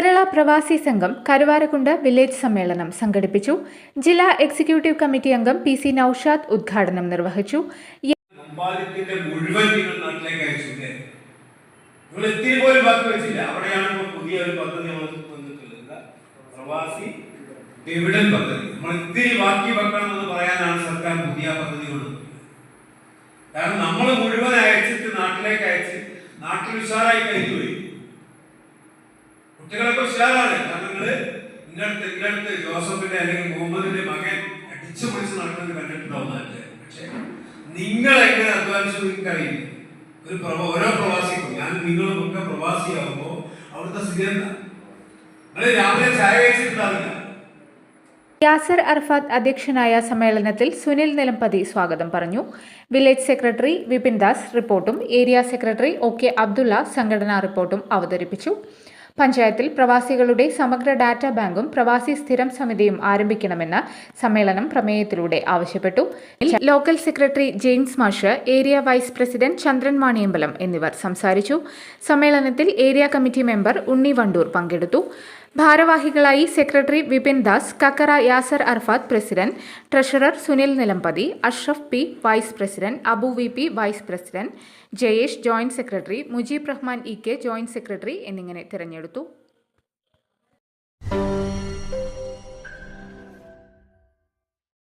Kerala Pravasi Sangham Karuvarakundu village സമ്മേളനം സംഘടിപ്പിച്ചു. ജില്ലാ എക്സിക്യൂട്ടീവ് കമ്മിറ്റി അംഗം പി സി നൌഷാദ് ഉദ്ഘാടനം നിർവഹിച്ചു. പദ്ധതി നമ്മൾ ബാക്കി പറയാനാണ് സർക്കാർ പുതിയ പദ്ധതി കാരണം നമ്മൾ മുഴുവൻ അയച്ചിട്ട് നാട്ടിലേക്ക് അയച്ച് ഉഷാറാണ് കാരണം നിങ്ങൾ ഇന്നടുത്ത് ഇങ്ങടുത്ത് ജോസഫിന്റെ അല്ലെങ്കിൽ മുഹമ്മദിന്റെ മകൻ അടിച്ചു പൊളിച്ച് നടക്കുന്നത് കണ്ടിട്ടുണ്ടാവുന്നതല്ലേ പക്ഷെ നിങ്ങൾ എങ്ങനെ അധ്വാനിച്ചു നിങ്ങൾക്ക് ഒരു പ്രവ ഓരോ പ്രവാസിക്കും ഞാൻ നിങ്ങളും ഒക്കെ പ്രവാസിയാകുമ്പോ അവിടുത്തെ സ്ഥിതി എന്താ? നിങ്ങൾ രാവിലെ ചായ കഴിച്ചിട്ടുണ്ടാവില്ല? യാസർ അർഫാത്ത് അധ്യക്ഷനായ സമ്മേളനത്തിൽ സുനിൽ നിലംപതി സ്വാഗതം പറഞ്ഞു. വില്ലേജ് സെക്രട്ടറി വിപിൻ ദാസ് റിപ്പോർട്ടും area secretary O K Abdulla സംഘടനാ റിപ്പോർട്ടും അവതരിപ്പിച്ചു. പഞ്ചായത്തിൽ പ്രവാസികളുടെ സമഗ്ര ഡാറ്റാ ബാങ്കും പ്രവാസി സ്ഥിരം സമിതിയും ആരംഭിക്കണമെന്ന് സമ്മേളനം പ്രമേയത്തിലൂടെ ആവശ്യപ്പെട്ടു. ലോക്കൽ സെക്രട്ടറി ജെയിംസ് മാഷ് area vice president Chandran Vaniyambalam എന്നിവർ സംസാരിച്ചു. സമ്മേളനത്തിൽ area committee member Unni Wandoor പങ്കെടുത്തു. ഭാരവാഹികളായി secretary Vipin Das Kakkara Yasar Arfad president treasurer Sunil Nilambathi Ashraf P vice president Abu V P vice president Jayesh joint secretary Mujeeb Rahman E K joint secretary എന്നിങ്ങനെ തിരഞ്ഞെടുത്തു.